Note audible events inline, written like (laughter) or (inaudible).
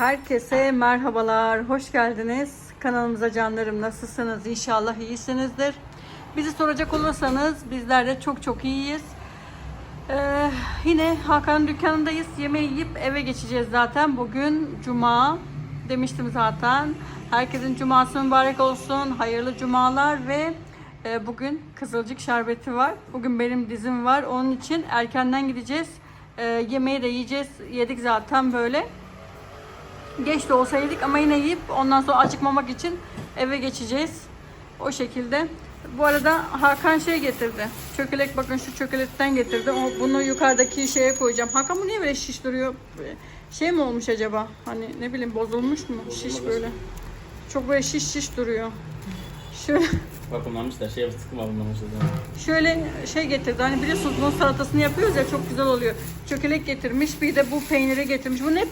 Herkese merhabalar, hoş geldiniz. Kanalımıza canlarım nasılsınız? İnşallah iyisinizdir. Bizi soracak olursanız bizler de çok çok iyiyiz. Ee, yine Hakan'ın dükkanındayız. Yemeği yiyip eve geçeceğiz zaten. Bugün Cuma demiştim zaten. Herkesin cuması mübarek olsun. Hayırlı cumalar ve e, bugün Kızılcık şerbeti var. Bugün benim dizim var. Onun için erkenden gideceğiz. E, yemeği de yiyeceğiz. Yedik zaten böyle. Geç de olsa yedik ama yine yiyip ondan sonra acıkmamak için eve geçeceğiz. O şekilde. Bu arada Hakan şey getirdi. Çökelek bakın şu çökelekten getirdi. O, bunu yukarıdaki şeye koyacağım. Hakan bu niye böyle şiş duruyor? Şey mi olmuş acaba? Hani ne bileyim bozulmuş mu? Şiş böyle. Çok böyle şiş şiş duruyor. Şöyle, (laughs) Vakumlanmış da şey fıstık vakumlanmış o zaman. şöyle şey getirdi. Hani biliyorsunuz bunun salatasını yapıyoruz ya çok güzel oluyor. Çökelek getirmiş. Bir de bu peyniri getirmiş. Bu ne peyniri?